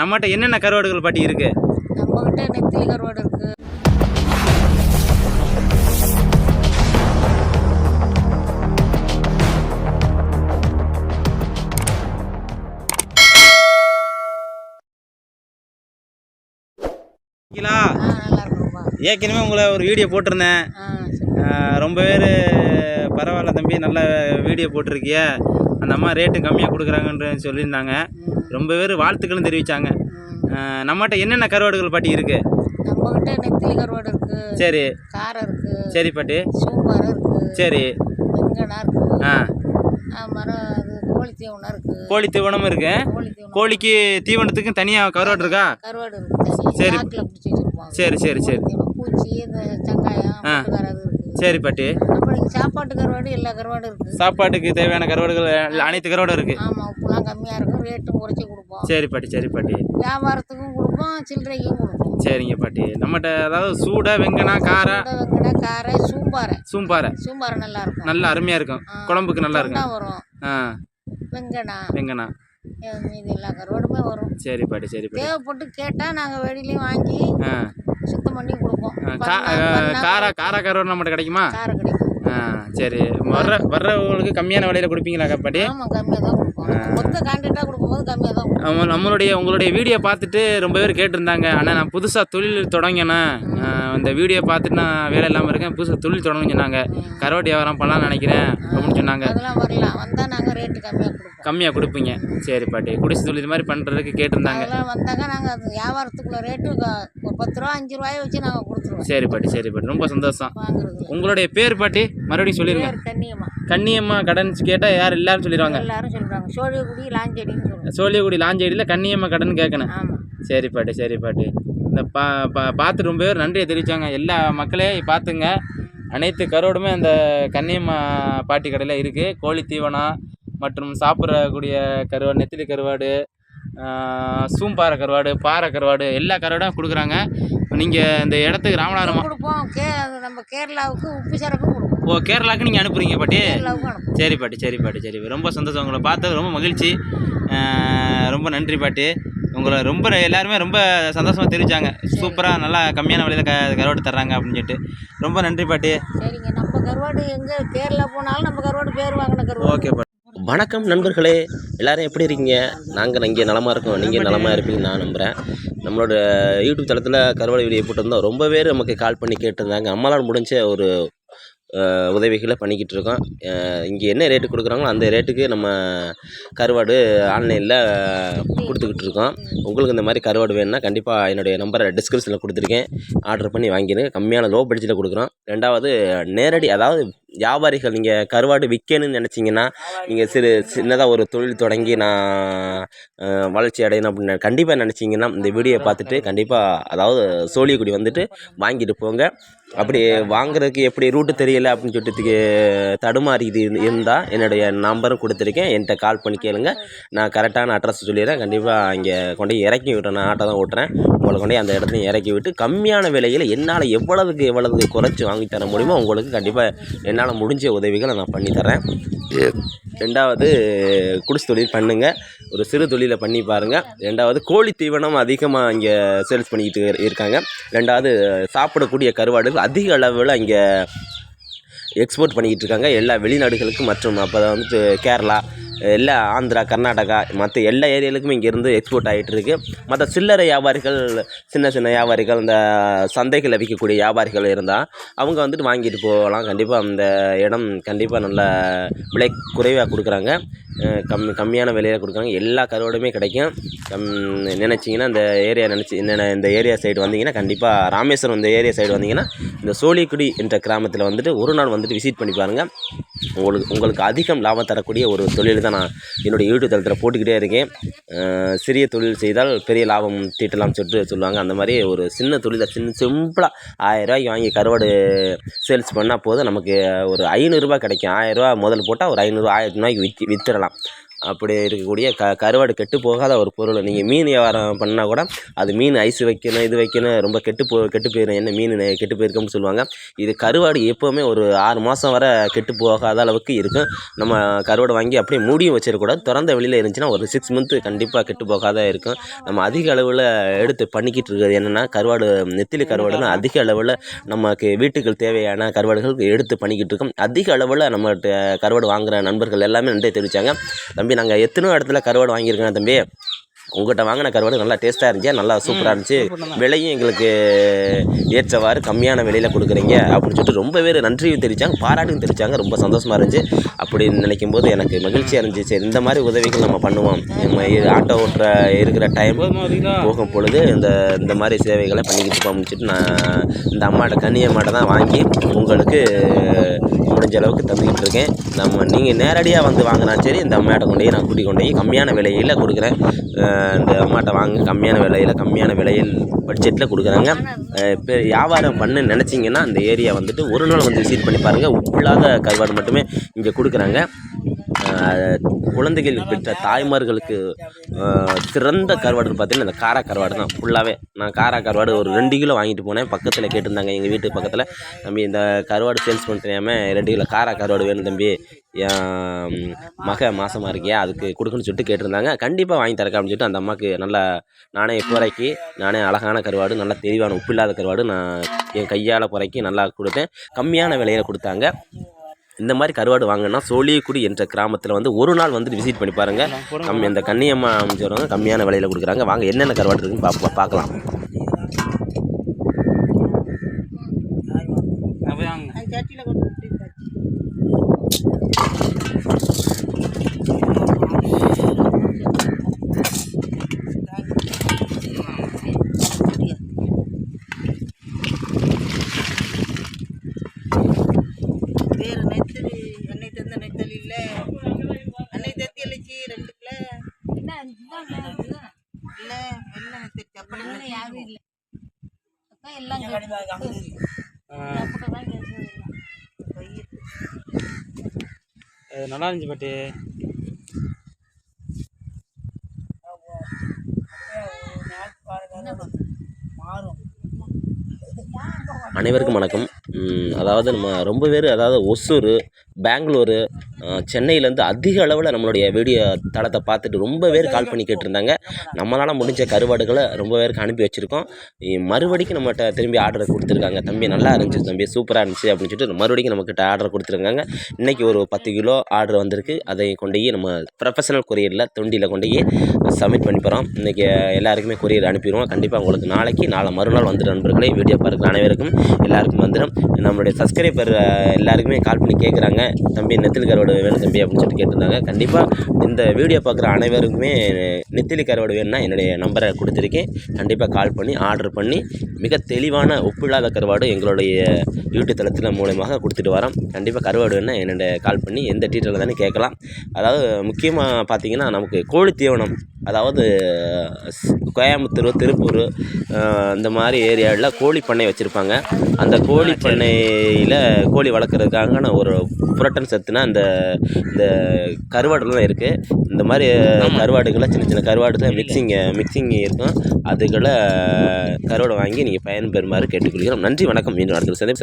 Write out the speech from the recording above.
நம்மகிட்ட என்னென்ன கருவாடுகள் பாட்டி இருக்குது நம்மக்கிட்ட நெத்திலி கருவாடு இருக்கு. கிலா ஆ நல்லா இருக்கும்ப்பா. ஏற்கனவே உங்களை ஒரு வீடியோ போட்டிருந்தேன். ரொம்ப பேர் பரவாயில்ல தம்பி நல்ல வீடியோ போட்டிருக்கிய. அந்த அம்மா ரேட்டு கம்மியாக கொடுக்குறாங்கன்ற சொல்லியிருந்தாங்க. ரொம்ப பேர் வாழ்த்துக்களும் தெரிவித்தாங்க. நம்மகிட்ட என்னென்ன கருவாடுகள் பாட்டி இருக்குது நம்மக்கிட்ட நெத்திலி கருவாடு இருக்கு சரி. காரம் இருக்கு சரி பாட்டி. சூம்பாரம் இருக்கு சரி. வெங்கனா இருக்கு ஆ. மரம் அது கோழி தீவனம் இருக்கு. கோழி தீவனமும் இருக்கு. கோழிக்கு தீவனத்துக்கும் தனியாக கருவாடு இருக்கா? கருவாடு இருக்கு தனி சரி. சரி சரி சரி. பூச்சி இந்த சங்காயம் அது சரி பாட்டி. சாப்பாட்டு கருவாடு எல்லா கருவாடும் இருக்கு சாப்பாட்டுக்கு தேவையான கருவாடுகள் அனைத்து கருவாடும் இருக்கு. ஆமாம் உப்புலாம் கம்மியாக இருக்கும் ரேட்டும் குறைச்சி கொடுப்போம். சரி பாட்டி சரி பாட்டி. வியாபாரத்துக்கும் கொடுப்போம் சில்லறைக்கும் கொடுப்போம். சரிங்க பாட்டி. நம்மகிட்ட அதாவது சூடை வெங்கனா காரை? வெங்கடை காரை சூம்பாரை சூம்பாறை. சூம்பாரை நல்லா இருக்கும். நல்ல அருமையாக இருக்கும். குழம்புக்கு நல்லா இருக்கும். வரும். ஆ. வெங்கனா. வெங்கனா. மீதி எல்லா கருவாடுமே வரும். சரி பாட்டி சரி பாட்டி. தேவைப்பட்டு கேட்டால் நாங்கள் வெளியிலையும் வாங்கி சுத்தம் பண்ணி கொடுப்போம். காரா காரா கருவாடு நம்மகிட்ட கிடைக்குமா? கிடைக்கும். ஆ சரி. வர்ற வர்றவங்களுக்கு கம்மியான விலையில கொடுப்பீங்களா பாட்டி ஆமாம் கம்மியாக தான் கொடுப்போம். மொத்த கான்ட்ராக்டாக கொடுக்கும்போது கம்மியாக தான் நம்ம நம்மளுடைய உங்களுடைய வீடியோ பார்த்துட்டு ரொம்ப பேர் கேட்டிருந்தாங்க. அண்ணா நான் புதுசாக தொழில் தொடங்கினேன். இந்த வீடியோ பார்த்துட்டு நான் வேலை இல்லாமல் இருக்கேன். புதுசாக தொழில் தொடங்க சொன்னாங்க. கருவாட்டு வியாபாரம் பண்ணலாம்னு நினைக்கிறேன் அப்படின்னு சொன்னாங்க. அதெல்லாம் வரலாம் வந்தால் நாங்கள் ரேட்டு கம்மியாக கொடுப்போம். கம்மியாக கொடுப்பீங்க. சரி பாட்டி. குடிசை தொழில் இது மாதிரி பண்ணுறதுக்கு கேட்டிருந்தாங்க. அதெல்லாம் வந்தாங்க. நாங்கள் அது வியாபாரத்துக்குள்ள ரேட்டு ஒரு பத்து ரூபா அஞ்சு ரூபாயை வச்சு நாங்கள் கொடுத்துருவோம். சரி பாட்டி. சரி பாட்டி. ரொம்ப சந்தோஷம். வாங்குறதுல. உங்களுடைய பேர் பாட்டி? மறுபடியும் சொல்லிடுங்க பேர் கண்ணியம்மா. கன்னியம்மா கடன் கேட்டால் யார் எல்லாரும் சொல்லிடுவாங்க. எல்லாரும் சொல்கிறாங்க சோழியக்குடி லாஞ்செடின்னு சோழியகுடி லாஞ்சேடியில் கன்னியம்மா கடன் கேட்கணும் சரி பாட்டி சரி பாட்டி. இந்த பா பா பார்த்து ரொம்ப பேர் நன்றியை தெரிவித்தாங்க எல்லா மக்களே பார்த்துங்க. அனைத்து கருவாடுமே அந்த கன்னியம்மா பாட்டி கடையில் இருக்குது கோழி தீவனம் மற்றும் சாப்பிட்றக்கூடிய கருவாடு நெத்திலி கருவாடு சூம்பாறை கருவாடு பாறை கருவாடு எல்லா கருவாடும் கொடுக்குறாங்க. நீங்கள் இந்த இடத்துக்கு ராமநாதபுரம் நம்ம கேரளாவுக்கு உப்பு கொடுப்போம். ஓ கேரளாவுக்கு நீங்கள் அனுப்புறீங்க பாட்டி? சரி பாட்டி சரி பாட்டி சரி. ரொம்ப சந்தோஷம். உங்களை பார்த்தது ரொம்ப மகிழ்ச்சி. ரொம்ப நன்றி பாட்டி. உங்களை ரொம்ப எல்லாருமே ரொம்ப சந்தோஷமாக தெரிவித்தாங்க சூப்பராக நல்லா கம்மியான விலையில் க கருவாடு தர்றாங்க அப்படின்னு சொல்லிட்டு. ரொம்ப நன்றி பாட்டி. சரிங்க. நம்ம கருவாடு எங்கே கேரளா போனாலும் நம்ம கருவாடு பேர் வாங்கின கருவாடு. ஓகே பாட்டி. வணக்கம் நண்பர்களே. எல்லாரும் எப்படி இருக்கீங்க? நாங்கள் இங்கே நலமாக இருக்கோம். நீங்கள் நலமாக இருப்பீங்க நான் நம்புகிறேன் நம்மளோட யூடியூப் தளத்தில் கருவாடு வீடியோ போட்டிருந்தோம். ரொம்ப பேர் நமக்கு கால் பண்ணி கேட்டிருந்தாங்க. நம்மளால் முடிஞ்ச ஒரு உதவிகளை பண்ணிக்கிட்டு இருக்கோம் இங்கே என்ன ரேட்டு கொடுக்குறாங்களோ அந்த ரேட்டுக்கு நம்ம கருவாடு ஆன்லைனில் கொடுத்துக்கிட்டு இருக்கோம் உங்களுக்கு இந்த மாதிரி கருவாடு வேணும்னா கண்டிப்பாக என்னுடைய நம்பரை டிஸ்கிரிப்ஷனில் கொடுத்துருக்கேன். ஆர்டர் பண்ணி வாங்கிடுங்க. கம்மியான லோ பட்ஜெட்டில் கொடுக்குறோம். ரெண்டாவது நேரடி அதாவது வியாபாரிகள் நீங்கள் கருவாடு விற்கணும்னு நினச்சிங்கன்னா நீங்கள் சிறு சின்னதாக ஒரு தொழில் தொடங்கி நான் வளர்ச்சி அடையணும் அப்படின்னு கண்டிப்பாக நினச்சிங்கன்னா இந்த வீடியோ பார்த்துட்டு கண்டிப்பாக அதாவது சோழியக்குடி வந்துட்டு வாங்கிட்டு போங்க. அப்படி வாங்குறதுக்கு எப்படி ரூட்டு தெரியல அப்படின்னு சொல்லிட்டு தடுமாறி இது இருந்தால் என்னுடைய நம்பரும் கொடுத்துருக்கேன். என்கிட்ட கால் பண்ணி கேளுங்க. நான் கரெக்டான அட்ரஸ் சொல்லிடுறேன். கண்டிப்பாக இங்கே கொண்டு இறக்கி விட்றேன். நான் ஆட்டோ தான் ஓட்டுறேன். உங்களை கொண்டு அந்த இடத்துல இறக்கி விட்டு கம்மியான விலையில் என்னால் எவ்வளவுக்கு எவ்வளவுக்கு குறைச்சி வாங்கி தர முடியுமோ உங்களுக்கு கண்டிப்பாக என்னால் முடிஞ்ச உதவிகளை நான் பண்ணி தரேன். ரெண்டாவது குடிசை தொழில் பண்ணுங்கள் ஒரு சிறு தொழிலை பண்ணி பாருங்கள் ரெண்டாவது கோழி தீவனம் அதிகமாக இங்கே சேல்ஸ் பண்ணிக்கிட்டு இருக்காங்க. ரெண்டாவது சாப்பிடக்கூடிய கருவாடுகள் அதிக அளவில் இங்கே எக்ஸ்போர்ட் பண்ணிக்கிட்டு இருக்காங்க. எல்லா வெளிநாடுகளுக்கும் மற்றும் அப்போ வந்துட்டு கேரளா எல்லா ஆந்திரா கர்நாடகா மற்ற எல்லா ஏரியாவுக்குமே இங்கேருந்து எக்ஸ்போர்ட் ஆகிட்டுருக்கு மற்ற சில்லறை வியாபாரிகள் சின்ன சின்ன வியாபாரிகள் இந்த சந்தைகளில் விற்கக்கூடிய வியாபாரிகள் இருந்தால் அவங்க வந்துட்டு வாங்கிட்டு போகலாம். கண்டிப்பாக அந்த இடம் கண்டிப்பாக நல்ல விலை குறைவாக கொடுக்குறாங்க. கம்மி கம்மியான விலையில் கொடுக்குறாங்க. எல்லா கருவாடுமே கிடைக்கும். கம் நினச்சிங்கன்னா இந்த ஏரியா நினச்சி என்னென்ன இந்த ஏரியா சைடு வந்தீங்கன்னா கண்டிப்பாக ராமேஸ்வரம் இந்த ஏரியா சைடு வந்தீங்கன்னா இந்த சோழிக்குடி என்ற கிராமத்தில் வந்துட்டு ஒரு நாள் வந்துட்டு விசிட் பண்ணி பாருங்கள் உங்களுக்கு உங்களுக்கு அதிகம் லாபம் தரக்கூடிய ஒரு தொழில் தான் நான் என்னுடைய யூடியூப் தளத்தில் போட்டுக்கிட்டே இருக்கேன். சிறிய தொழில் செய்தால் பெரிய லாபம் தீட்டலாம் சொல்லிட்டு சொல்லுவாங்க. அந்த மாதிரி ஒரு சின்ன தொழிலை சின்ன சிம்பிளாக ஆயிரரூவாய்க்கு வாங்கி கருவாடு சேல்ஸ் பண்ணால் போதும். நமக்கு ஒரு ஐநூறுரூபா கிடைக்கும். ஆயிரரூவா முதல் போட்டால் ஒரு ஐநூறு ஆயிரத்தி ரூபாய்க்கு விற்று விற்றுடலாம் அப்படி இருக்கக்கூடிய க கருவாடு கெட்டு போகாத ஒரு பொருள். நீங்கள் மீன் வியாபாரம் பண்ணால் கூட அது மீன் ஐஸ் வைக்கணும் இது வைக்கணும் ரொம்ப கெட்டு போ கெட்டு போயிடும் என்ன மீன் கெட்டு போயிருக்கும்னு சொல்லுவாங்க. இது கருவாடு எப்போவுமே ஒரு ஆறு மாதம் வரை கெட்டு போகாத அளவுக்கு இருக்கும். நம்ம கருவாடு வாங்கி அப்படியே மூடியும் வச்சிடக்கூடாது. திறந்த வெளியில் இருந்துச்சுன்னா ஒரு சிக்ஸ் மந்த்து கண்டிப்பாக கெட்டு போகாத இருக்கும். நம்ம அதிக அளவில் எடுத்து பண்ணிக்கிட்டு இருக்கிறது என்னென்னா கருவாடு நெத்திலி கருவாடுன்னு அதிக அளவில் நமக்கு வீட்டுக்கு தேவையான கருவாடுகள் எடுத்து பண்ணிக்கிட்டு இருக்கோம். அதிக அளவில் நம்மகிட்ட கருவாடு வாங்குற நண்பர்கள் எல்லாமே நன்றி தெரிவித்தாங்க தம்பி நாங்கள் எத்தனோ இடத்துல கருவாடு வாங்கியிருக்கோம் தம்பி. உங்கள்கிட்ட வாங்கின கருவாடு நல்லா டேஸ்ட்டாக இருந்துச்சு நல்லா சூப்பராக இருந்துச்சு. விலையும் எங்களுக்கு ஏற்றவாறு கம்மியான விலையில் கொடுக்குறீங்க அப்படின்னு சொல்லிட்டு ரொம்ப பேர் நன்றியும் தெரிவித்தாங்க பாராட்டும் தெரிவித்தாங்க ரொம்ப சந்தோஷமாக இருந்துச்சு. அப்படி நினைக்கும் போது எனக்கு மகிழ்ச்சியாக இருந்துச்சு. சரி இந்த மாதிரி உதவிகள் நம்ம பண்ணுவோம். நம்ம ஆட்டோ ஓட்டுற இருக்கிற டைம் போகும் பொழுது இந்த இந்த மாதிரி சேவைகளை பண்ணிக்கிட்டு இருக்கோம்னு சொல்லிட்டு நான் இந்த அம்மாட்ட கன்னி அம்மாட்ட தான் வாங்கி உங்களுக்கு முடிஞ்ச அளவுக்கு தந்துக்கிட்டு இருக்கேன் நம்ம நீங்கள் நேரடியாக வந்து வாங்கினா சரி இந்த அம்மாட்ட கொண்டு போய் நான் கூட்டி கொண்டு போய் கம்மியான விலையில் கொடுக்குறேன். இந்த அம்மாட்ட வாங்க கம்மியான விலையில் கம்மியான விலையில் பட்ஜெட்டில் கொடுக்குறாங்க. இப்போ வியாபாரம் பண்ண நினச்சிங்கன்னா அந்த ஏரியா வந்துட்டு ஒரு நாள் வந்து விசிட் பண்ணி பாருங்கள் உப்பில்லாத கருவாடு மட்டுமே இங்கே கொடுக்குறாங்க. குழந்தைகள் பெற்ற தாய்மார்களுக்கு சிறந்த கருவாடுன்னு பார்த்தீங்கன்னா இந்த காரா கருவாடு தான். ஃபுல்லாகவே நான் காரா கருவாடு ஒரு ரெண்டு கிலோ வாங்கிட்டு போனேன். பக்கத்தில் கேட்டிருந்தாங்க எங்கள் வீட்டு பக்கத்தில். தம்பி இந்த கருவாடு சேல்ஸ் பண்ணுறியாம ரெண்டு கிலோ காரா கருவாடு வேணும் தம்பி. என் மக மாசமாக இருக்கியா அதுக்கு கொடுக்குன்னு சொல்லிட்டு கேட்டிருந்தாங்க. கண்டிப்பாக வாங்கி தரக்கா அப்படின்னு சொல்லிட்டு அந்த அம்மாவுக்கு நல்லா நானே குறைக்கி நானே அழகான கருவாடு நல்லா தெளிவான உப்பு இல்லாத கருவாடு நான் என் கையால் குறைக்கி நல்லா கொடுத்தேன். கம்மியான விலையில் கொடுத்தாங்க. இந்த மாதிரி கருவாடு வாங்கினா சோழியக்குடி என்ற கிராமத்தில் வந்து ஒரு நாள் வந்து விசிட் பண்ணி பாருங்கள் கம்மி இந்த கன்னியம்மா அமைச்சவங்க கம்மியான விலையில் கொடுக்குறாங்க. வாங்க என்னென்ன கருவாடு இருக்குன்னு பா பார்க்கலாம் அப்போ வாங்க அந்த சட்டியில் கொண்டு போட்டு வேறு நெத்தலி எண்ணெய் தந்த நெத்தலி இல்லை எண்ணெய் தத்தி அழைச்சி ரெண்டு கிலோ இல்லை வெள்ளை யாரும் இல்லை. அதான் எல்லாம் அது நல்லா இருந்துச்சு பாட்டி. மாறும் அனைவருக்கும் வணக்கம். ம், அதாவது நம்ம ரொம்ப பேர் அதாவது ஒசூர் பெங்களூரு சென்னையிலேருந்து அதிக அளவில் நம்மளுடைய வீடியோ தளத்தை பார்த்துட்டு ரொம்ப பேர் கால் பண்ணி கேட்டிருந்தாங்க. நம்மளால் முடிஞ்ச கருவாடுகளை ரொம்ப பேருக்கு அனுப்பி வச்சுருக்கோம். மறுபடிக்கும் நம்மகிட்ட திரும்பி ஆர்டர் கொடுத்துருக்காங்க. தம்பி நல்லா இருந்துச்சு தம்பி சூப்பராக இருந்துச்சு அப்படின்னு சொல்லிட்டு மறுபடியும் நம்மக்கிட்ட ஆர்டர் கொடுத்துருக்காங்க. இன்றைக்கி ஒரு பத்து கிலோ ஆர்டர் வந்திருக்கு. அதை கொண்டு போய் நம்ம ப்ரொஃபஷனல் கொரியரில் தொண்டியில் கொண்டு போய் சப்மிட் பண்ணி போகிறோம் இன்றைக்கி எல்லாருக்குமே கொரியர் அனுப்பிடுவோம். கண்டிப்பாக உங்களுக்கு நாளைக்கு நாளை மறுநாள் வந்துடும் நண்பர்களே. வீடியோ பார்க்குற அனைவருக்கும் எல்லாருக்கும் வந்துடும். நம்மளுடைய சப்ஸ்கிரைபர் எல்லாருக்குமே கால் பண்ணி கேட்குறாங்க தம்பி நெத்திலி கருவாடு வேணும் தம்பி அப்படின்னு சொல்லிட்டு கேட்டிருந்தாங்க. கண்டிப்பாக இந்த வீடியோ பார்க்குற அனைவருக்குமே நெத்திலி கருவாடு வேணும்னா என்னுடைய நம்பரை கொடுத்துருக்கேன். கண்டிப்பாக கால் பண்ணி ஆர்டர் பண்ணி மிக தெளிவான ஒப்பில்லாத இல்லாத கருவாடு எங்களுடைய யூடியூப் தளத்தில் மூலயமாக கொடுத்துட்டு வரோம். கண்டிப்பாக கருவாடு வேணும்னா என்னோட கால் பண்ணி எந்த டீட்டெயில் தானே கேட்கலாம். அதாவது முக்கியமாக பார்த்தீங்கன்னா நமக்கு கோழி தீவனம் அதாவது கோயம்புத்தூர் திருப்பூர் இந்த மாதிரி ஏரியாவில் கோழி பண்ணை வச்சுருப்பாங்க. அந்த கோழி பண்ணையில் கோழி வளர்க்குறதுக்கான ஒரு புரட்டன் சத்துனா இந்த இந்த கருவாடுலாம் இருக்குது இந்த மாதிரி கருவாடுகளை சின்ன சின்ன கருவாடுல மிக்சிங் மிக்சிங் இருக்கும். அதுகளை கருவாடை வாங்கி நீங்கள் பயன்பெறுமாறு கேட்டுக்கொள்கிறோம். நன்றி வணக்கம். மீண்டும் அடுத்த சந்தை